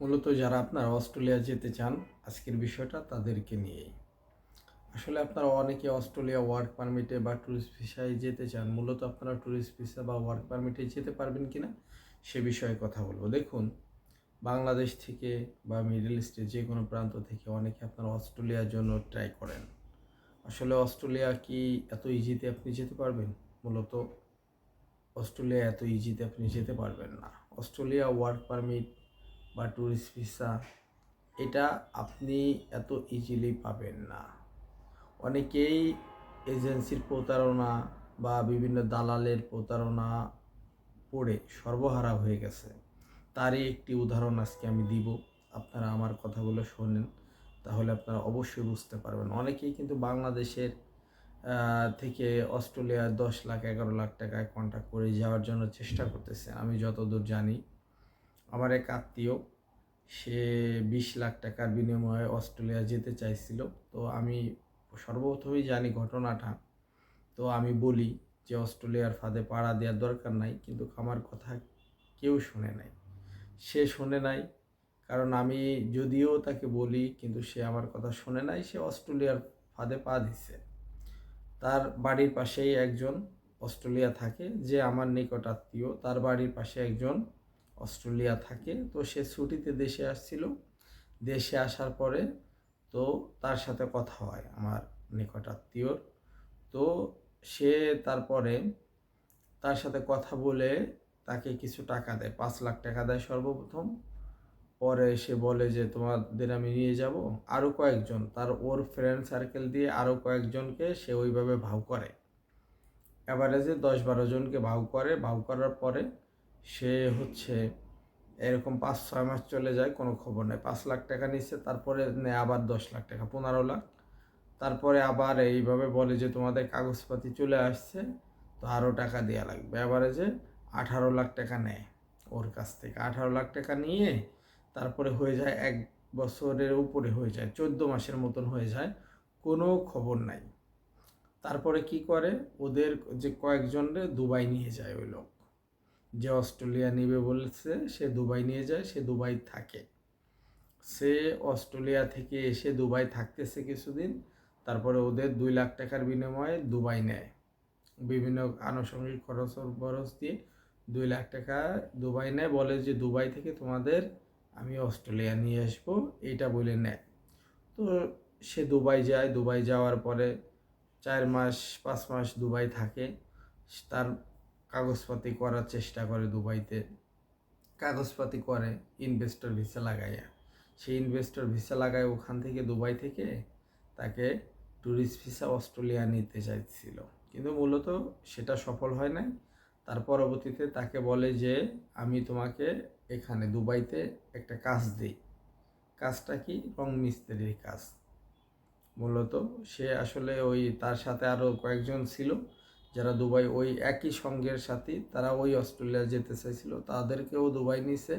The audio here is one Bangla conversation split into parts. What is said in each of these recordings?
মূলত যারা আপনারা অস্ট্রেলিয়া যেতে চান, আজকের বিষয়টা তাদেরকে নিয়েই। আসলে আপনারা অনেকে অস্ট্রেলিয়া ওয়ার্ক পারমিটে বা ট্যুরিস্ট ভিসায় যেতে চান, মূলত আপনারা ট্যুরিস্ট ভিসা বা ওয়ার্ক পারমিটে যেতে পারবেন কি না, সে বিষয়ে কথা বলব। দেখুন, বাংলাদেশ থেকে বা মিডল ইস্টে যে কোনো প্রান্ত থেকে অনেকে আপনারা অস্ট্রেলিয়ার জন্য ট্রাই করেন। আসলে অস্ট্রেলিয়া কি এত ইজিতে আপনি যেতে পারবেন? মূলত অস্ট্রেলিয়া এত ইজিতে আপনি যেতে পারবেন না। অস্ট্রেলিয়া ওয়ার্ক পারমিট বা ট্যুরিস্ট ভিসা এটা আপনি এত ইজিলি পাবেন না। অনেকেই এজেন্সির প্রতারণা বা বিভিন্ন দালালের প্রতারণা পড়ে সর্বহারা হয়ে গেছে। তারই একটি উদাহরণ আজকে আমি দিব। আপনারা আমার কথাগুলো শোনেন, তাহলে আপনারা অবশ্যই বুঝতে পারবেন। অনেকেই কিন্তু বাংলাদেশের থেকে অস্ট্রেলিয়ায় দশ লাখ, এগারো লাখ টাকায় কন্ট্যাক্ট করে যাওয়ার জন্য চেষ্টা করতেছে। আমি যতদূর জানি আমার এক আত্মীয়, সে বিশ লাখ টাকার বিনিময়ে অস্ট্রেলিয়া যেতে চাইছিল। তো আমি সর্বপ্রথমেই জানি ঘটনাটা। তো আমি বলি যে অস্ট্রেলিয়ার ফাঁদে পাড়া দেওয়ার দরকার নাই, কিন্তু আমার কথা কেউ শোনে নাই। সে শোনে নাই, কারণ আমি যদিও তাকে বলি, কিন্তু সে আমার কথা শোনে নাই, সে অস্ট্রেলিয়ার ফাঁদে পা দিছে। তার বাড়ির পাশেই একজন অস্ট্রেলিয়া থাকে, যে আমার নিকট আত্মীয়, তার বাড়ির পাশে একজন অস্ট্রেলিয়া থাকে। তো সে ছুটিতে দেশে আসছিল। দেশে আসার পরে তো তার সাথে কথা হয় আমার নিকট আত্মীয়র। তো সে তারপরে তার সাথে কথা বলে তাকে কিছু টাকা দেয়, পাঁচ লাখ টাকা দেয় সর্বপ্রথম। পরে সে বলে যে, তোমাদের আমি নিয়ে যাব। আরও কয়েকজন, তার ওর ফ্রেন্ড সার্কেল দিয়ে আরও কয়েকজনকে সে ওইভাবে ভাও করে। অ্যাভারেজে দশ বারো জনকে ভাও করে। ভাও করার পরে সে হচ্ছে এরকম পাঁচ, ছয় মাস চলে যায় কোনো খবর নেই। পাঁচ লাখ টাকা নিচ্ছে, তারপরে নেয় আবার দশ লাখ টাকা, পনেরো লাখ। তারপরে আবার এইভাবে বলে যে তোমাদের কাগজপাতি চলে আসছে, তো আরও টাকা দেওয়া লাগবে। অ্যাভারেজে আঠারো লাখ টাকা নেয় ওর কাছ থেকে। আঠারো লাখ টাকা নিয়ে তারপরে হয়ে যায় এক বছরের উপরে হয়ে যায়, চোদ্দ মাসের মতন হয়ে যায়, কোনো খবর নাই। তারপরে কি করে? ওদের যে কয়েকজনরে দুবাই নিয়ে যায় ওই লোক। যে অস্ট্রেলিয়া নেবে বলেছে, সে দুবাই নিয়ে যায়, সে দুবাই থাকে। সে অস্ট্রেলিয়া থেকে এসে দুবাই থাকতেছে কিছুদিন, তারপরে ওদের দুই লাখ টাকার বিনিময়ে দুবাই নেয়। বিভিন্ন আনুষঙ্গিক খরচ বরচ দিয়ে দুই লাখ টাকা দুবাই নেয়, বলে যে দুবাই থেকে তোমাদের আমি অস্ট্রেলিয়া নিয়ে আসব, এইটা বলে নেয়। তো সে দুবাই যায়, দুবাই যাওয়ার পরে চার মাস, পাঁচ মাস দুবাই থাকে। তার কাগজপাতি করার চেষ্টা করে দুবাইতে। কাগজপাতি করে ইনভেস্টর ভিসা লাগাইয়া। সেই ইনভেস্টর ভিসা লাগায় ওখান থেকে দুবাই থেকে তাকে ট্যুরিস্ট ভিসা অস্ট্রেলিয়া নিতে চাইছিল। কিন্তু মূলত সেটা সফল হয় নাই। তার পরবর্তীতে তাকে বলে যে, আমি তোমাকে এখানে দুবাইতে একটা কাজ দিই। কাজটা কি? রং মিস্ত্রির কাজ। মূলত সে আসলে ওই তার সাথে আরও কয়েকজন ছিল। যারা দুবাই ওই একই সঙ্গের সাথে, তারা ওই অস্ট্রেলিয়া যেতে চাইছিল, তাদেরকেও দুবাই নিছে।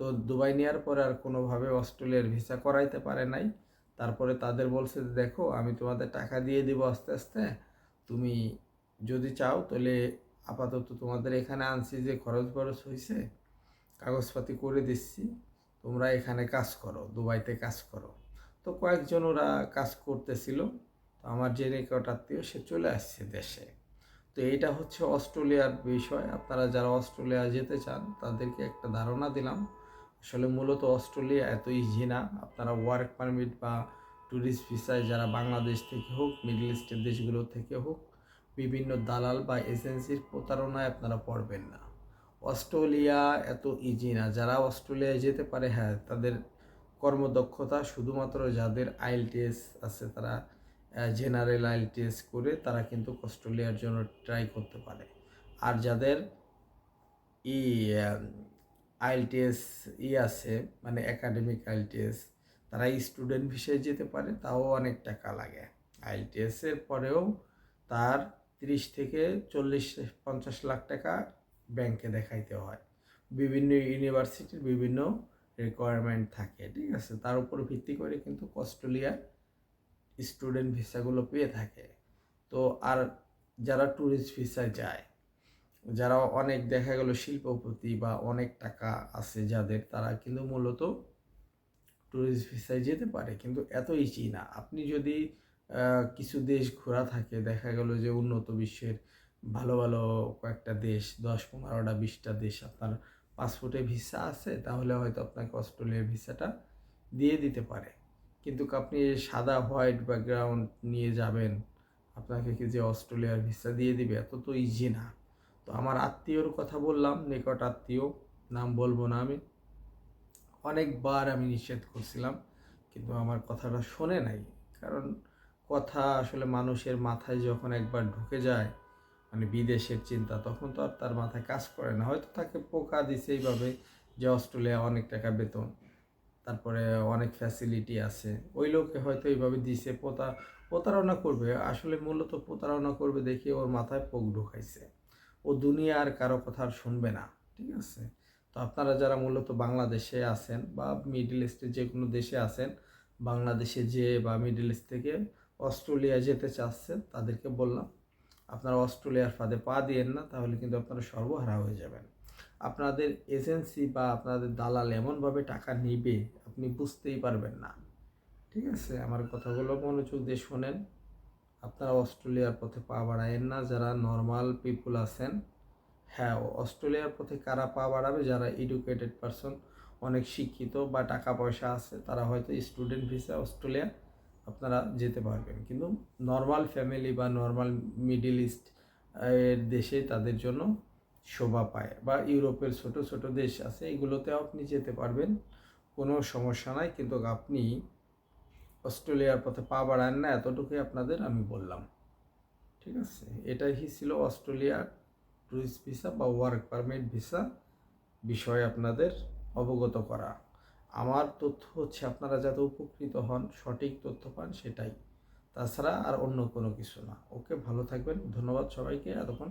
তো দুবাই নেওয়ার পরে আর কোনোভাবে অস্ট্রেলিয়ার ভিসা করাইতে পারে নাই। তারপরে তাদের বলছে, দেখো, আমি তোমাদের টাকা দিয়ে দিব আস্তে আস্তে। তুমি যদি চাও, তাহলে আপাতত তোমাদের এখানে আনছি যে খরচ বরচ হয়েছে কাগজপাতি করে দিচ্ছি। তোমরা এখানে কাজ করো, দুবাইতে কাজ করো। তো কয়েকজন ওরা কাজ করতেছিল। তো আমার যে নিকট আত্মীয়, সে চলে আসছে দেশে। তো এটা হচ্ছে অস্ট্রেলিয়ার বিষয়। আপনারা যারা অস্ট্রেলিয়া যেতে চান, তাদেরকে একটা ধারণা দিলাম। আসলে মূলত অস্ট্রেলিয়া এত ইজি না। আপনারা ওয়ার্ক পারমিট বা ট্যুরিস্ট ভিসায় যারা বাংলাদেশ থেকে হোক মিডল ইস্টের দেশগুলো থেকে হোক, বিভিন্ন দালাল বা এজেন্সির প্রতারণায় আপনারা পড়বেন না। অস্ট্রেলিয়া এত ইজি না। যারা অস্ট্রেলিয়ায় যেতে পারে হ্যাঁ তাদের কর্মদক্ষতা শুধুমাত্র যাদের আইএলটিএস আছে, তারা জেনারেল আইএলটিএস করে তারা কিন্তু অস্ট্রেলিয়ার জন্য ট্রাই করতে পারে। আর যাদের ই আইএলটিএস ই আছে মানে একাডেমিক আইএলটিএস তারা স্টুডেন্ট ভিসায় যেতে পারে, তাও অনেক টাকা লাগে। আইএলটিএস এর পরেও তার তিরিশ থেকে চল্লিশ, পঞ্চাশ লাখ টাকা ব্যাংকে দেখাইতে হয়। বিভিন্ন ইউনিভার্সিটির বিভিন্ন রিকোয়ারমেন্ট থাকে, ঠিক আছে? তার উপর ভিত্তি করে কিন্তু অস্ট্রেলিয়ার স্টুডেন্ট ভিসাগুলো পেয়ে থাকে। তো আর যারা ট্যুরিস্ট ভিসায় যায়, যারা অনেক দেখা গেল শিল্পপতি বা অনেক টাকা আছে যাদের, তারা কিন্তু মূলত ট্যুরিস্ট ভিসায় যেতে পারে। কিন্তু এত ইজি না। আপনি যদি কিছু দেশ ঘোরা থাকে, দেখা গেল যে উন্নত বিশ্বের ভালো ভালো কয়েকটা দেশ, দশ পনেরোটা বিশটা দেশ আপনার পাসপোর্টে ভিসা আছে, তাহলে হয়তো আপনাকে অস্ট্রেলিয়ার ভিসাটা দিয়ে দিতে পারে। কিন্তু আপনি সাদা হোয়াইট ব্যাকগ্রাউন্ড নিয়ে যাবেন, আপনাকে কি যে অস্ট্রেলিয়ার ভিসা দিয়ে দিবে, এত তো ইজি না। তো আমার আত্মীয়র কথা বললাম, নিকট আত্মীয়, নাম বলব না আমি। অনেকবার আমি নিষেধ করছিলাম, কিন্তু আমার কথাটা শোনে নাই। কারণ কথা আসলে মানুষের মাথায় যখন একবার ঢুকে যায় মানে বিদেশের চিন্তা, তখন তো আর তার মাথায় কাজ করে না। হয়তো তাকে পোকা দিছে এইভাবে যে অস্ট্রেলিয়া অনেক টাকা বেতন। তারপরে অনেক ফ্যাসিলিটি আছে। ওই লোকে হয়তো এইভাবে দিছে, পোতা, প্রতারণা করবে। আসলে মূলত প্রতারণা করবে দেখে ওর মাথায় পোক ঢুকাইছে। ও দুনিয়া আর কারও কথা আর শুনবে না, ঠিক আছে? তো আপনারা যারা মূলত বাংলাদেশে আছেন বা মিডল ইস্টে যে কোনো দেশে আছেন, বাংলাদেশে যে বা মিডল ইস্ট থেকে অস্ট্রেলিয়া যেতে চাচ্ছেন, তাদেরকে বললাম, আপনারা অস্ট্রেলিয়ার ফাঁদে পা দিয়েন না, তাহলে কিন্তু আপনারা সর্বহারা হয়ে যাবেন। আপনাদের এজেন্সি বা আপনাদের দালাল এমনভাবে টাকা নিবে, আপনি বুঝতেই পারবেন না। ঠিক আছে? আমার কথাগুলো মনোযোগ দিয়ে শোনেন। আপনারা অস্ট্রেলিয়ার পথে পা বাড়ায়েন না। যারা নর্মাল পিপুল আছেন হ্যাঁ অস্ট্রেলিয়ার পথে কারা পা বাড়াবে? যারা এডুকেটেড পারসন অনেক শিক্ষিত বা টাকা পয়সা আছে, তারা হয়তো স্টুডেন্ট ভিসা অস্ট্রেলিয়া আপনারা যেতে পারবেন। কিন্তু নর্মাল ফ্যামিলি বা নর্মাল মিডিল ইস্ট এর দেশে তাদের জন্য শোভা পায় বা ইউরোপের ছোট ছোট দেশ আছে, এগুলোতেও আপনি যেতে পারবেন। কোনো সমস্যা নাই, কিন্তু আপনি অস্ট্রেলিয়ার পথে পা বাড়ান না, এতটুকুই আপনাদের আমি বললাম। ঠিক আছে? এটাই ছিল অস্ট্রেলিয়ার ট্যুরিস্ট ভিসা বা ওয়ার্ক পারমিট ভিসা বিষয়ে আপনাদের অবগত করা। আমার তথ্য হচ্ছে আপনারা যাতে উপকৃত হন, সঠিক তথ্য পান সেটাই। তাছাড়া আর অন্য কোনো কিছু না। ওকে, ভালো থাকবেন। ধন্যবাদ সবাইকে। এতক্ষণ